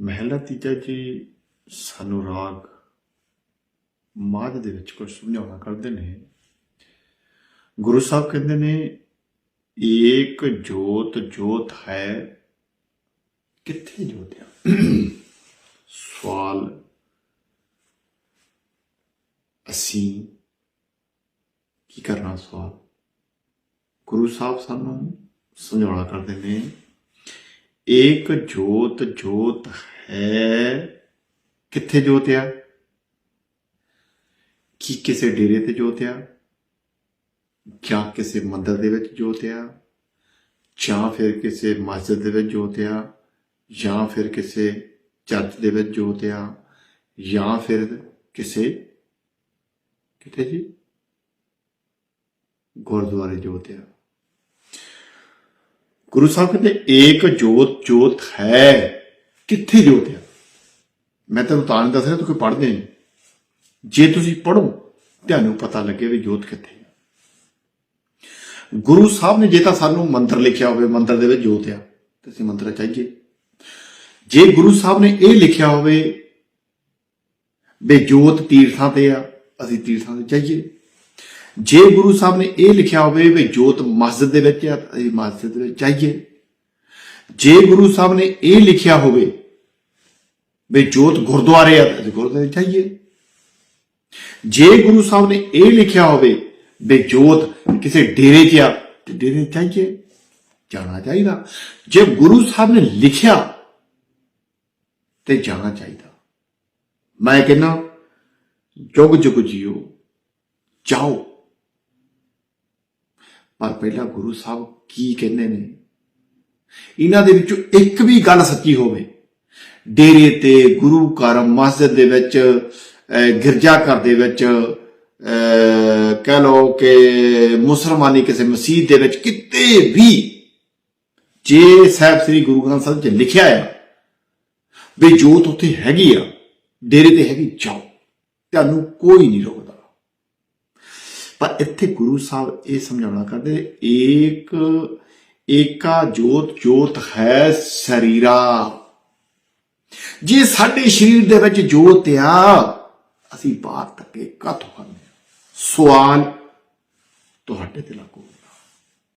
ਮਹਿਲਾ ਤੀਜਾ ਜੀ ਸਾਨੂੰ ਰਾਗ ਮਾਝ ਦੇ ਵਿੱਚ ਕੁਝ ਸਮਝਾਉਣਾ ਕਰਦੇ ਨੇ। ਗੁਰੂ ਸਾਹਿਬ ਕਹਿੰਦੇ ਨੇ, ਏਕ ਜੋਤ ਜੋਤ ਹੈ। ਕਿੱਥੇ ਜੋਤ ਆ? ਸਵਾਲ ਅਸੀਂ ਕੀ ਕਰਨਾ ਸਵਾਲ? ਗੁਰੂ ਸਾਹਿਬ ਸਾਨੂੰ ਸਮਝਾਉਣਾ ਕਰਦੇ ਨੇ ਏਕ ਜੋਤ ਜੋਤ ਹੈ। ਕਿੱਥੇ ਜੋਤ ਆ? ਕੀ ਕਿਸੇ ਡੇਰੇ ਤੇ ਜੋਤ ਆ? ਜਾਂ ਕਿਸੇ ਮੰਦਰ ਦੇ ਵਿੱਚ ਜੋਤ ਆ? ਜਾਂ ਫਿਰ ਕਿਸੇ ਮਸਜਿਦ ਦੇ ਵਿੱਚ ਜੋਤ ਆ? ਜਾਂ ਫਿਰ ਕਿਸੇ ਚਰਚ ਦੇ ਵਿੱਚ ਜੋਤ ਆ? ਜਾਂ ਫਿਰ ਕਿਸੇ, ਕਿਤੇ ਜੀ? ਗੁਰਦੁਆਰੇ ਜੋਤ ਆ। ਗੁਰੂ ਸਾਹਿਬ ਕਹਿੰਦੇ, ਏਕ ਜੋਤ ਜੋਤ ਹੈ। ਕਿੱਥੇ ਜੋਤ ਆ ਮੈਂ ਤੁਹਾਨੂੰ ਤਾਂ ਨਹੀਂ ਦੱਸ ਰਿਹਾ ਤੁਸੀਂ ਪੜ੍ਹਦੇ ਨਹੀਂ। ਜੇ ਤੁਸੀਂ ਪੜੋ ਤੁਹਾਨੂੰ ਪਤਾ ਲੱਗੇ ਵੀ ਜੋਤ ਕਿੱਥੇ ਆ ਗੁਰੂ ਸਾਹਿਬ ਨੇ ਜੇ ਤਾਂ ਸਾਨੂੰ ਮੰਤਰ ਲਿਖਿਆ ਹੋਵੇ, ਮੰਤਰ ਦੇ ਵਿੱਚ ਜੋਤ ਆ, ਤੇ ਅਸੀਂ ਮੰਤਰ ਚਾਹੀਏ। ਜੇ ਗੁਰੂ ਸਾਹਿਬ ਨੇ ਇਹ ਲਿਖਿਆ ਹੋਵੇ ਵੀ ਜੋਤ ਤੀਰਥਾਂ ਤੇ ਆ, ਅਸੀਂ ਤੀਰਥਾਂ ਤੇ ਚਾਹੀਏ ਜੇ ਗੁਰੂ ਸਾਹਿਬ ਨੇ ਇਹ ਲਿਖਿਆ ਹੋਵੇ ਵੀ ਜੋਤ ਮਸਜਿਦ ਦੇ ਵਿੱਚ ਆ ਤਾਂ ਅਸੀਂ ਮਸਜਿਦ ਦੇ ਵਿੱਚ ਜਾਈਏ। ਜੇ ਗੁਰੂ ਸਾਹਿਬ ਨੇ ਇਹ ਲਿਖਿਆ ਹੋਵੇ ਵੀ ਜੋਤ ਗੁਰਦੁਆਰੇ ਆ, ਤਾਂ ਅਸੀਂ ਗੁਰਦੁਆਰੇ ਜਾਈਏ। ਜੇ ਗੁਰੂ ਸਾਹਿਬ ਨੇ ਇਹ ਲਿਖਿਆ ਹੋਵੇ ਵੀ ਜੋਤ ਕਿਸੇ ਡੇਰੇ 'ਚ ਆ, ਤੇ ਡੇਰੇ 'ਚ ਚਾਹੀਏ ਜਾਣਾ ਚਾਹੀਦਾ। ਜੇ ਗੁਰੂ ਸਾਹਿਬ ਨੇ ਲਿਖਿਆ, ਤੇ ਜਾਣਾ ਚਾਹੀਦਾ। ਮੈਂ ਕਹਿੰਦਾ, ਜੁਗ ਜੁਗ ਜੀਓ, ਜਾਓ। ਪਰ ਪਹਿਲਾਂ ਗੁਰੂ ਸਾਹਿਬ ਕੀ ਕਹਿੰਦੇ ਨੇ? ਇਹਨਾਂ ਦੇ ਵਿੱਚੋਂ ਇੱਕ ਵੀ ਗੱਲ ਸੱਚੀ ਹੋਵੇ। ਡੇਰੇ ਤੇ ਗੁਰੂ ਘਰ ਮਸਜਿਦ ਦੇ ਵਿੱਚ ਅਹ, ਗਿਰਜਾ ਘਰ ਦੇ ਵਿੱਚ ਅਹ, ਕਹਿ ਲਓ ਕਿ ਮੁਸਲਮਾਨੀ ਕਿਸੇ ਮਸਜਿਦ ਦੇ ਵਿੱਚ ਕਿਤੇ ਵੀ ਜੇ ਸਾਹਿਬ ਸ੍ਰੀ ਗੁਰੂ ਗ੍ਰੰਥ ਸਾਹਿਬ 'ਚ ਲਿਖਿਆ ਆ ਵੀ ਜੋਤ ਉੱਥੇ ਹੈਗੀ ਆ ਡੇਰੇ ਤੇ ਹੈਗੀ ਜਾਓ। ਤੁਹਾਨੂੰ ਕੋਈ ਨਹੀਂ ਰੋਕਦਾ। ਪਰ ਇੱਥੇ ਗੁਰੂ ਸਾਹਿਬ ਇਹ ਸਮਝਾਉਣਾ ਕਰਦੇ, ਏਕ, ਏਕਾ ਜੋਤ ਜੋਤ ਹੈ ਸਰੀਰਾ ਜੇ ਸਾਡੇ ਸਰੀਰ ਦੇ ਵਿੱਚ ਜੋਤ ਆ, ਅਸੀਂ ਬਾਹਰ ਤੱਕ ਕਾਤੋਂ ਕਰਨੇ ਆ? ਸਵਾਲ ਤੁਹਾਡੇ ਤੇ ਲਾਗੂ